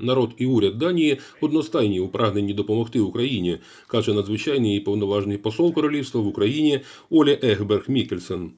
Народ і уряд Данії одностайні у прагненні допомогти Україні, каже надзвичайний і повноважний посол королівства в Україні Олі Егберг Мікельсен.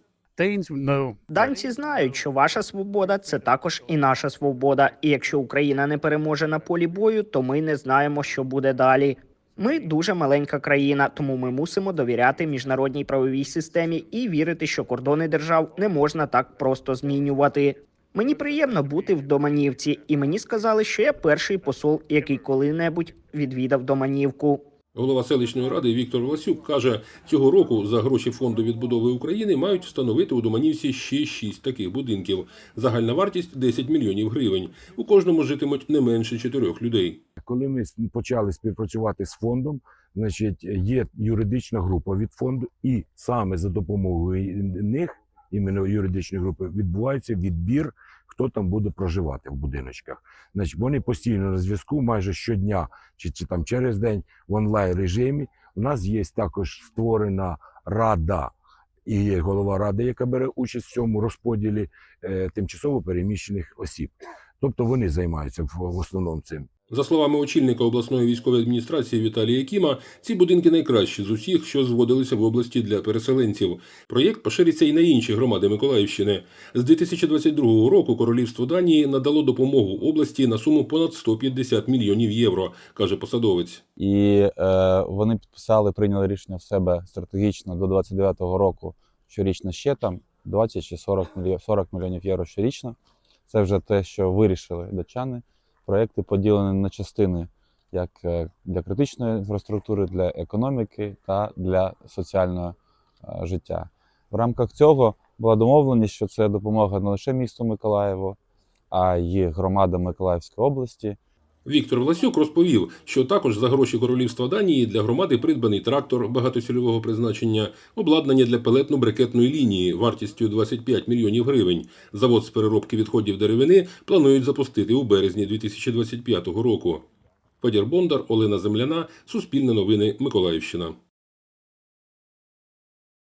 Данці знають, що ваша свобода це також і наша свобода. І якщо Україна не переможе на полі бою, то ми не знаємо, що буде далі. Ми дуже маленька країна, тому ми мусимо довіряти міжнародній правовій системі і вірити, що кордони держав не можна так просто змінювати. Мені приємно бути в Доманівці, і мені сказали, що я перший посол, який коли-небудь відвідав Доманівку. Голова селищної ради Віктор Власюк каже, цього року за гроші фонду відбудови України мають встановити у Доманівці ще шість таких будинків. Загальна вартість 10 мільйонів гривень. У кожному житимуть не менше чотирьох людей. Коли ми почали співпрацювати з фондом, значить є юридична група від фонду, і саме за допомогою них, іменно юридичної групи, відбувається відбір, хто там буде проживати в будиночках. Значить, вони постійно на зв'язку, майже щодня чи, чи там через день в онлайн режимі. У нас є також створена рада. І є голова ради, яка бере участь в цьому розподілі е, тимчасово переміщених осіб. Тобто вони займаються в, в основному цим. За словами очільника обласної військової адміністрації Віталія Кіма, ці будинки найкращі з усіх, що зводилися в області для переселенців. Проєкт пошириться і на інші громади Миколаївщини. З 2022 року Королівство Данії надало допомогу області на суму понад 150 мільйонів євро, каже посадовець. І е, вони підписали, прийняли рішення в себе стратегічно до 29-го року щорічно ще там 20 чи 40 мільйонів, 40 мільйонів євро щорічно. Це вже те, що вирішили датчани. Проєкти поділені на частини як е, для критичної інфраструктури, для економіки та для соціального е, життя. В рамках цього була домовленість, що це допомога не лише місту Миколаєву, а й громадам Миколаївської області. Віктор Власюк розповів, що також за гроші Королівства Данії для громади придбаний трактор багатоцільового призначення, обладнання для пелетно-брикетної лінії вартістю 25 мільйонів гривень. Завод з переробки відходів деревини планують запустити у березні 2025 року. Федір Бондар, Олена Земляна, Суспільне новини, Миколаївщина.